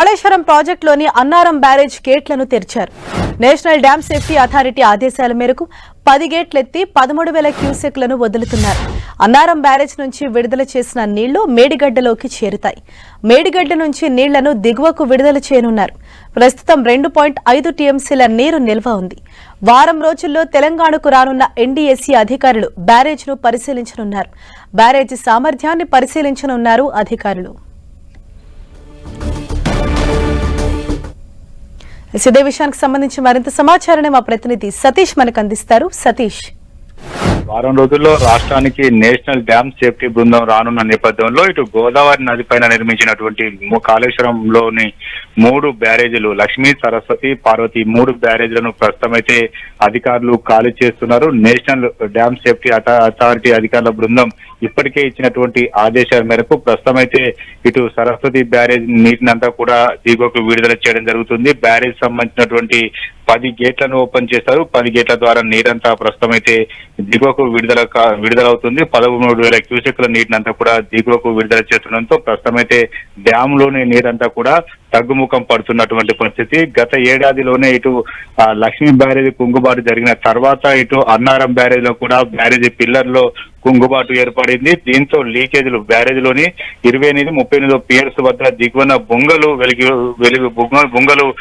Kaleshwaram ప్రాజెక్టులోని Annaram barrage గేట్లను తెరిచారు. National dam safety authority ఆదేశాల మేరకు పది గేట్లెత్తి పదమూడు వేల క్యూసెక్లను వదులుతున్నారు. అన్నారం బ్యారేజ్ నుంచి విడుదల చేసిన నీళ్ళు మేడిగడ్డలోకి చేరుతాయి. మేడిగడ్డ నుంచి నీళ్ళను దిగువకు విడుదల చేయనున్నారు. ప్రస్తుతం రెండు పాయింట్ ఐదు టీఎంసీల నీరు నిల్వ ఉంది. వారం రోజుల్లో తెలంగాణకు రానున్న ఎన్డీఎస్సీ అధికారులు బ్యారేజ్ను పరిశీలించనున్నారు. బ్యారేజ్ సామర్థ్యాన్ని పరిశీలించనున్నారు అధికారులు. ఇదే విషయానికి సంబంధించి మరింత సమాచారాన్ని మా ప్రతినిధి సతీష్ మనకు అందిస్తారు. సతీష్. వారం రోజుల్లో రాష్ట్రానికి నేషనల్ డ్యామ్ సేఫ్టీ బృందం రానున్న నేపథ్యంలో ఇటు గోదావరి నది పైన నిర్మించినటువంటి కాళేశ్వరంలోని మూడు బ్యారేజీలు లక్ష్మీ సరస్వతి పార్వతి మూడు బ్యారేజీలను ప్రస్తుతం అయితే అధికారులు ఖాళీ చేస్తున్నారు. నేషనల్ డ్యామ్ సేఫ్టీ అథారిటీ అధికారుల బృందం ఇప్పటికే ఇచ్చినటువంటి ఆదేశాల మేరకు ప్రస్తుతం అయితే ఇటు సరస్వతి బ్యారేజ్ నీటినంతా కూడా దిగువకు విడుదల చేయడం జరుగుతుంది. బ్యారేజ్ సంబంధించినటువంటి పది గేట్లను ఓపెన్ చేస్తారు. పది గేట్ల ద్వారా నీరంతా ప్రస్తుతం అయితే దిగువకు విడుదల విడుదలవుతుంది. పదమూడు వేల క్యూసెక్ల నీటినంతా కూడా దిగువకు విడుదల చేస్తుండడంతో ప్రస్తుతం అయితే డ్యామ్లోని నీరంతా కూడా తగ్గుముఖం పడుతున్నటువంటి పరిస్థితి. గత ఏడాదిలోనే ఇటు లక్ష్మీ బ్యారేజ్ కుంగుబాటు జరిగిన తర్వాత ఇటు అన్నారం బ్యారేజ్లో కూడా బ్యారేజీ పిల్లర్లో కుంగుబాటు ఏర్పడింది. దీంతో లీకేజీలు బ్యారేజ్లోని ఇరవై ఎనిమిది ముప్పై ఎనిమిది పియర్స్ వద్ద దిగువన బొంగలు వెలుగు వెలుగు బొంగ- బొంగలు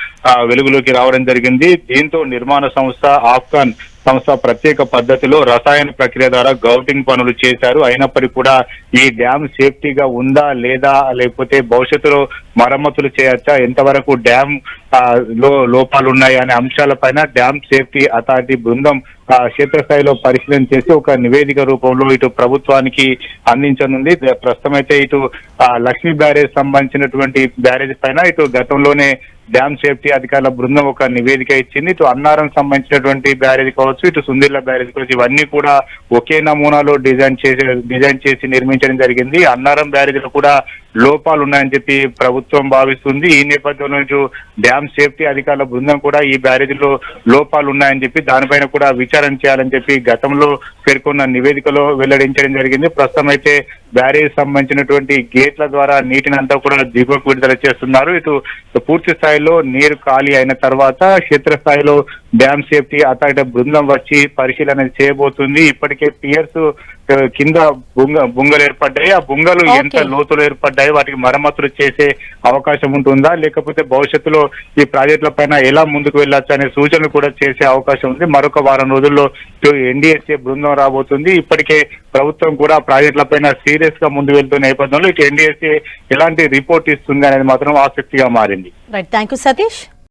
వెలుగులోకి రావడం జరిగింది. దీంతో నిర్మాణ సంస్థ ఆఫ్ఘాన్ సంస్థ ప్రత్యేక పద్ధతిలో రసాయన ప్రక్రియ ద్వారా గౌటింగ్ పనులు చేశారు. అయినప్పటికీ కూడా ఈ డ్యామ్ సేఫ్టీగా ఉందా లేదా లేకపోతే భవిష్యత్తులో మరమ్మతులు చేయొచ్చా? ఎంతవరకు డ్యామ్ ఆ, లో లోపాలు ఉన్నాయి అనే అంశాలపైన డ్యామ్ సేఫ్టీ అథారిటీ బృందం ఆ, క్షేత్రస్థాయిలో పరిశీలన చేసి ఒక నివేదిక రూపంలో ఇటు ప్రభుత్వానికి అందించనుంది. ప్రస్తుతం అయితే ఇటు ఆ, లక్ష్మీ బ్యారేజ్ సంబంధించినటువంటి బ్యారేజ్ పైన ఇటు గతంలోనే డ్యామ్ సేఫ్టీ అధికారుల బృందం ఒక నివేదిక ఇచ్చింది. ఇటు అన్నారం సంబంధించినటువంటి బ్యారేజ్ కావచ్చు ఇటు సుందిర్ల బ్యారేజ్ కావచ్చు ఇవన్నీ కూడా ఒకే నమూనాలో డిజైన్ చేసి డిజైన్ చేసి నిర్మించడం జరిగింది. అన్నారం బ్యారేజ్లో కూడా లోపాలు ఉన్నాయని చెప్పి ప్రభుత్వం భావిస్తుంది. ఈ నేపథ్యంలో ఇటు డ్యామ్ సేఫ్టీ అధికారుల బృందం కూడా ఈ బ్యారేజ్లో లోపాలు ఉన్నాయని చెప్పి దానిపైన కూడా విచారణ చేయాలని చెప్పి గతంలో పేర్కొన్న నివేదికలో వెల్లడించడం జరిగింది. ప్రస్తుతం అయితే బ్యారేజ్ సంబంధించినటువంటి గేట్ల ద్వారా నీటిని అంతా కూడా దిగువకు విడుదల చేస్తున్నారు. ఇటు పూర్తి స్థాయిలో నీరు ఖాళీ అయిన తర్వాత క్షేత్రస్థాయిలో డ్యామ్ సేఫ్టీ అథారిటీ బృందం వచ్చి పరిశీలన చేయబోతుంది. ఇప్పటికే పియర్స్ కింద బుంగ బుంగలు ఏర్పడ్డాయి. ఆ బుంగలు. ఎంత లోతులు ఏర్పడ్డాయి? వాటికి మరమ్మతులు చేసే అవకాశం ఉంటుందా? లేకపోతే భవిష్యత్తులో ఈ ప్రాజెక్టుల పైన ఎలా ముందుకు వెళ్ళొచ్చు అనే సూచనలు కూడా చేసే అవకాశం ఉంది. మరొక వారం రోజుల్లో ఎన్డీఎస్ఏ బృందం రాబోతుంది. ఇప్పటికే ప్రభుత్వం కూడా ప్రాజెక్టులపైన సీరియస్గా ముందు వెళ్తున్న నేపథ్యంలో ఇటు ఎన్డీఎస్ఏ ఎలాంటి రిపోర్ట్ ఇస్తుంది అనేది మాత్రం ఆసక్తిగా మారింది. Right thank you Satish